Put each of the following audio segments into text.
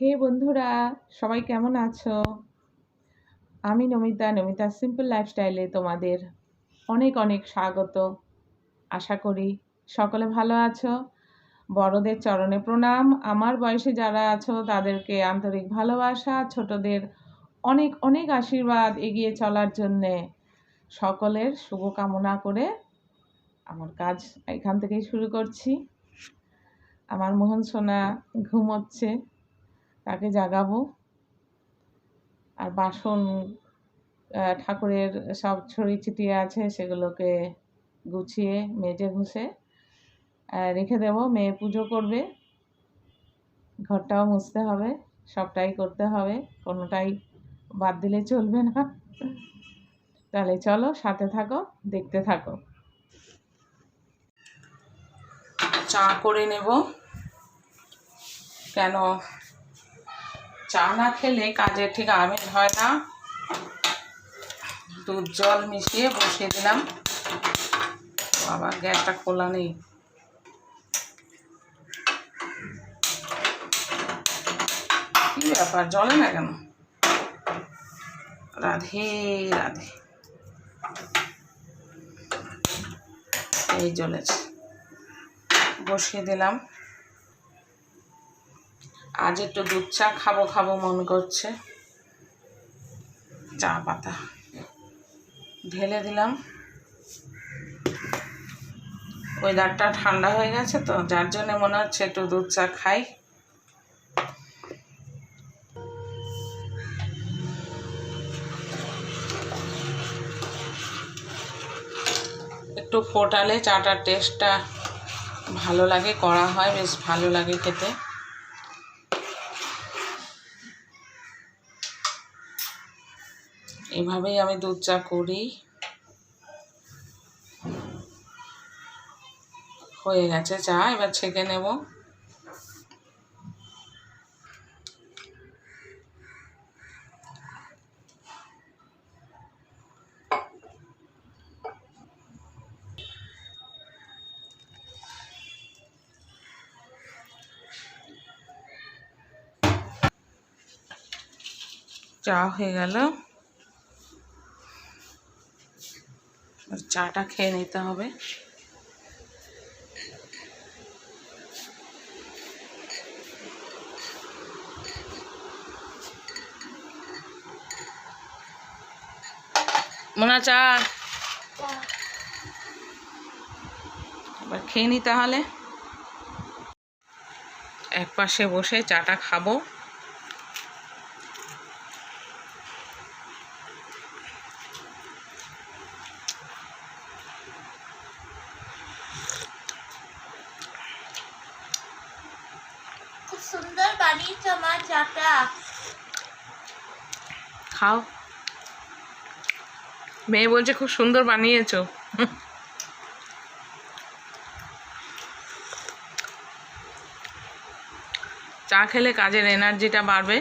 হে বন্ধুরা, সবাই কেমন আছো? আমি নমিতা নমিতা সিম্পল লাইফস্টাইলে তোমাদের অনেক অনেক স্বাগত। আশা করি সকলে ভালো আছো। বড়দের চরণে প্রণাম। আমার বয়সে যারা আছো, তাদেরকে আন্তরিক ভালোবাসা, ছোটদের অনেক অনেক আশীর্বাদ এগিয়ে চলার জন্যে সকলের শুভকামনা করে আমার কাজ এখান থেকেই শুরু করছি। আমার মোহন সোনা ঘুমোচ্ছে। তাকে জাগাবো। আর বাসন ঠাকুরের সব ছড়িয়ে ছিটিয়ে আছে, সেগুলোকে গুছিয়ে, মেজে ঘুষে রেখে দেব। মেয়ে পুজো করবে। ঘরটাও মুছতে হবে, সবটাই করতে হবে, কোনোটাই বাদ দিলে চলবে না। তাহলে চলো, সাথে থাকো, দেখতে থাকো। চা করে নেব। কেন চা না খেলে কাজে ঠিক আমেজ হয় না। দুধ, জল মিশিয়ে বসিয়ে দিলাম। আবার গ্যাসটা খোলা নেই। কি ব্যাপার? জলে না কেন? রাধে রাধে। এই জ্বলেছে। বসিয়ে দিলাম। আজ একটু দুধ চা খাব খাব, মন করছে। চা পাতা ঢেলে দিলাম। ওয়েদারটা ঠান্ডা হয়ে গেছে তো, যার জন্য মনে হচ্ছে একটু দুধ চা খাই। একটু ফোটালে চাটার টেস্টটা ভালো লাগে করা হয়, বেশ ভালো লাগে খেতে। এভাবেই আমি দুধ চা করি। হয়ে গেছে চা এবার ছেঁকে নেব। চা হয়ে গেল। চাটা খেয়ে নিতে হবে। মোনা, চা। এবার খেয়ে নি তাহলে। এক পাশে বসে চাটা খাব। বানিয়েছো মা চাটা। খাও। মেয়ে বলছে খুব সুন্দর বানিয়েছো। চা খেলে কাজের এনার্জিটা বাড়বে।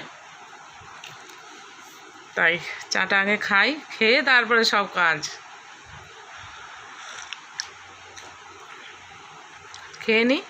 তাই চাটা আগে খাই, খেয়ে তারপরে সব কাজ। খেয়ে নিই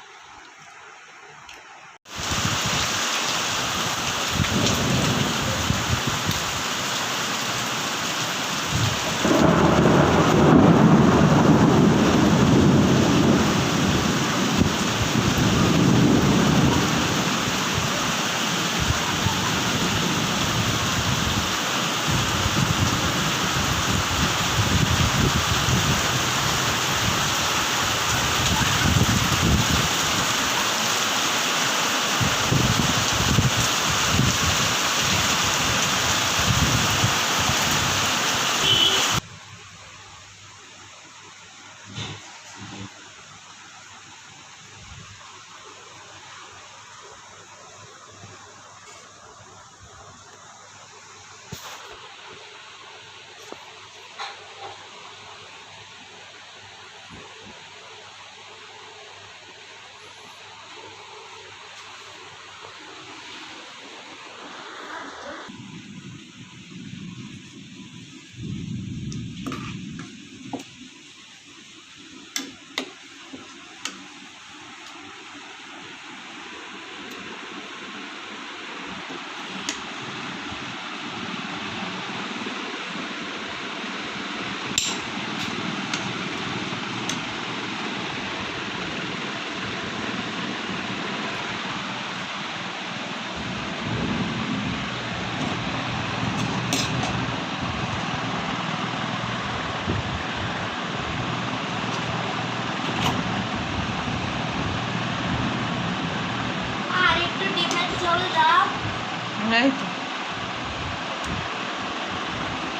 এই তো।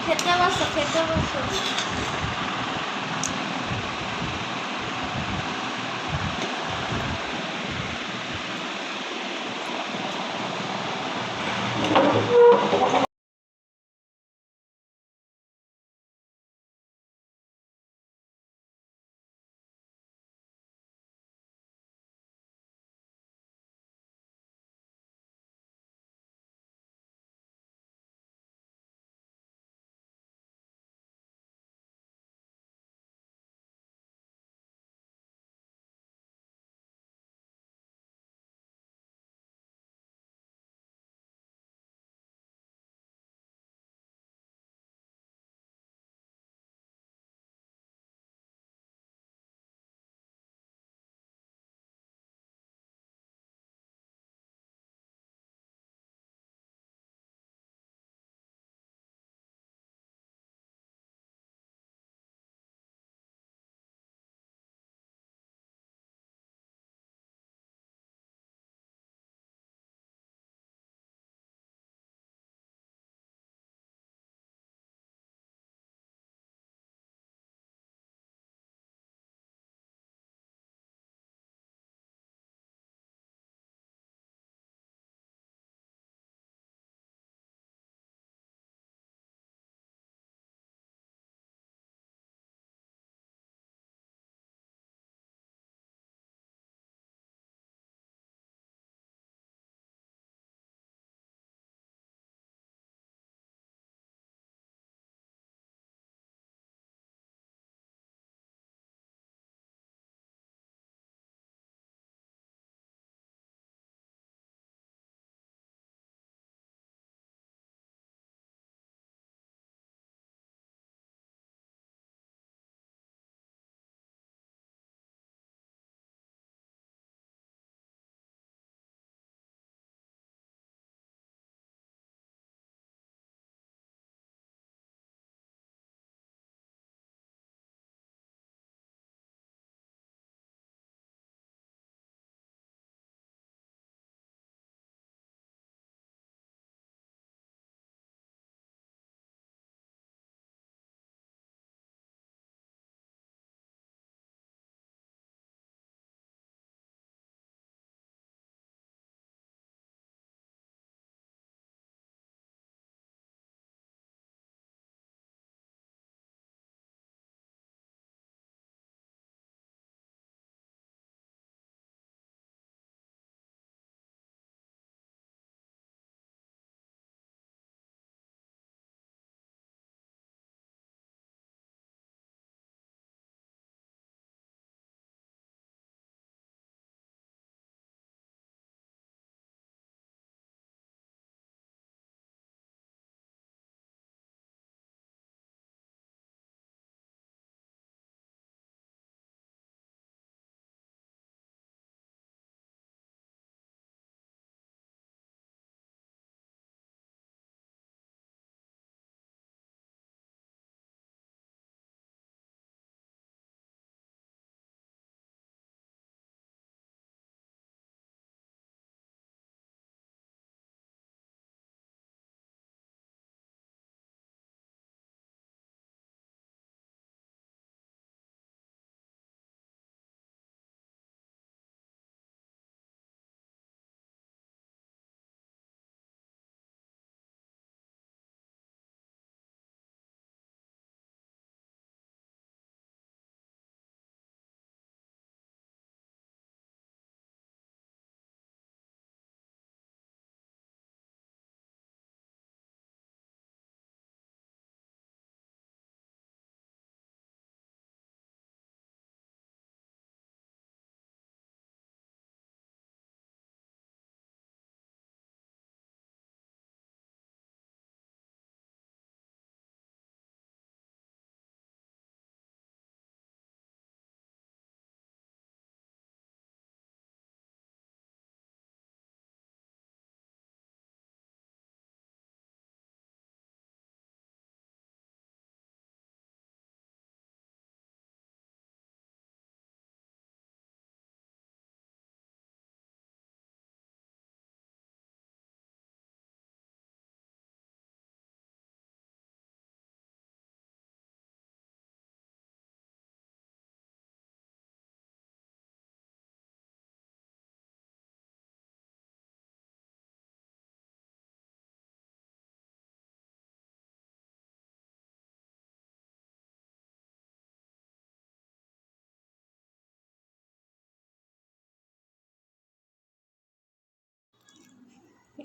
খেতে বসো খেতে বসো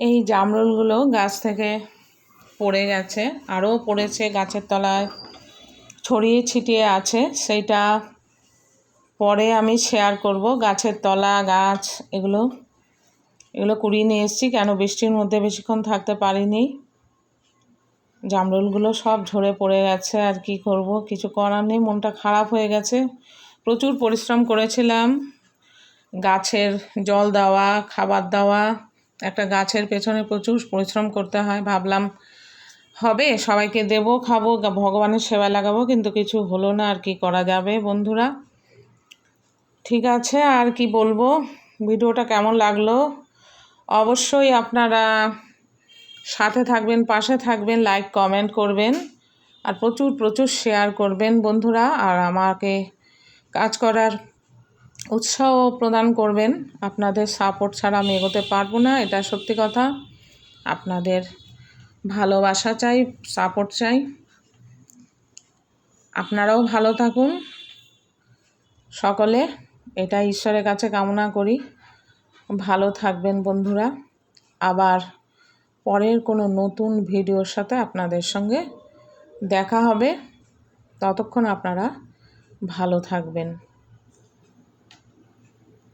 এই জামরুলগুলো গাছ থেকে পড়ে গেছে, আরও পড়েছে গাছের তলায়। ছড়িয়ে ছিটিয়ে আছে, সেইটা পরে আমি শেয়ার করব। গাছের তলা, গাছ, এগুলো এগুলো কুড়িয়ে নিয়ে এসেছি। কেন বৃষ্টির মধ্যে বেশিক্ষণ থাকতে পারিনি? জামরুলগুলো সব ঝরে পড়ে গেছে, আর কি করব? কিছু করার নেই, মনটা খারাপ হয়ে গেছে। প্রচুর পরিশ্রম করেছিলাম। গাছের জল দেওয়া, খাবার দেওয়া একটা গাছের পেছনে প্রচুর পরিশ্রম করতে হয়। ভাবলাম, হবে, সবাইকে দেব, খাব ভগবানের সেবা লাগাবো, কিন্তু কিছু হলো না, আর কি করা যাবে, বন্ধুরা? ঠিক আছে, আর কি বলব? ভিডিওটা কেমন লাগল? অবশ্যই আপনারা সাথে থাকবেন, পাশে থাকবেন লাইক কমেন্ট করবেন, আর প্রচুর প্রচুর শেয়ার করবেন, বন্ধুরা। আর আমাকে কাজ করার উৎসাহ প্রদান করবেন। আপনাদের সাপোর্ট ছাড়া আমি এগোতে পারব না, এটা সত্যি কথা। আপনাদের ভালোবাসা চাই সাপোর্ট চাই। আপনারাও ভালো থাকুন। সকলে এটা ঈশ্বরের কাছে কামনা করি। ভালো থাকবেন বন্ধুরা। আবার পরের কোনো নতুন ভিডিওর সাথে আপনাদের সঙ্গে দেখা হবে। ততক্ষণ আপনারা ভালো থাকবেন।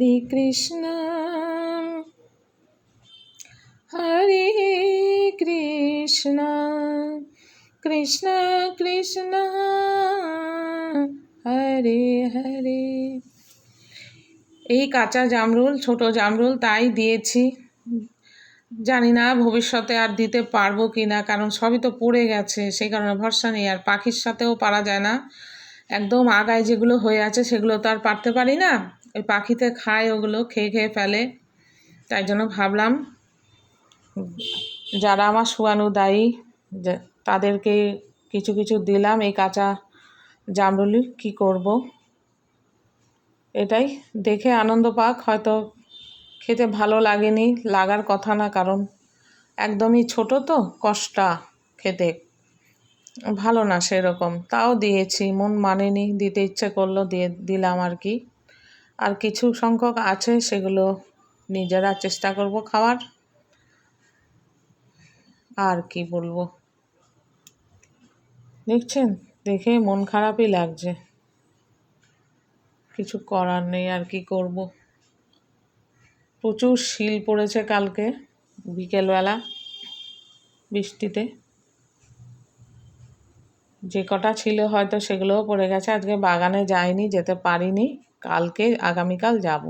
হরে কৃষ্ণ হরে কৃষ্ণ কৃষ্ণ কৃষ্ণ, হরে হরে। এই কাঁচা জামরুল, ছোট জামরুল তাই দিয়েছি। জানি না ভবিষ্যতে আর দিতে পারব কি না, কারণ সবই তো পড়ে গেছে, সেই কারণে ভরসা নেই। আর পাখির সাথেও পারা যায় না। একদম আগায় যেগুলো হয়ে আছে সেগুলো তো আর পারতে পারি না। ওই পাখিতে খায় ওগুলো, খেয়ে খেয়ে ফেলে। তাই জন্য ভাবলাম, যারা আমার শুয়ানো দায়ী, যে তাদেরকে কিছু কিছু দিলাম এই কাঁচা জামরুলি, কি করব? এটাই। দেখে আনন্দ পাক, হয়তো খেতে ভালো লাগেনি, লাগার কথা না, কারণ একদমই ছোট তো, কষ্টা খেতে। ভালো না সেরকম। তাও দিয়েছি, মন মানেনি, দিতে ইচ্ছে করল, দিয়ে দিলাম আর কি। আর কিছু সংখ্যক আছে সেগুলো নিজেরা চেষ্টা করব খাওয়ার। আর কি বলব? দেখছেন? দেখে মন খারাপই লাগছে। কিছু করার নেই, আর কি করব? প্রচুর শিল পড়েছে কালকে, বিকেলবেলা, বৃষ্টিতে। যে কটা ছিল হয়তো সেগুলোও পড়ে গেছে। আজকে বাগানে যাইনি, যেতে পারিনি। কালকে আগামীকাল যাব।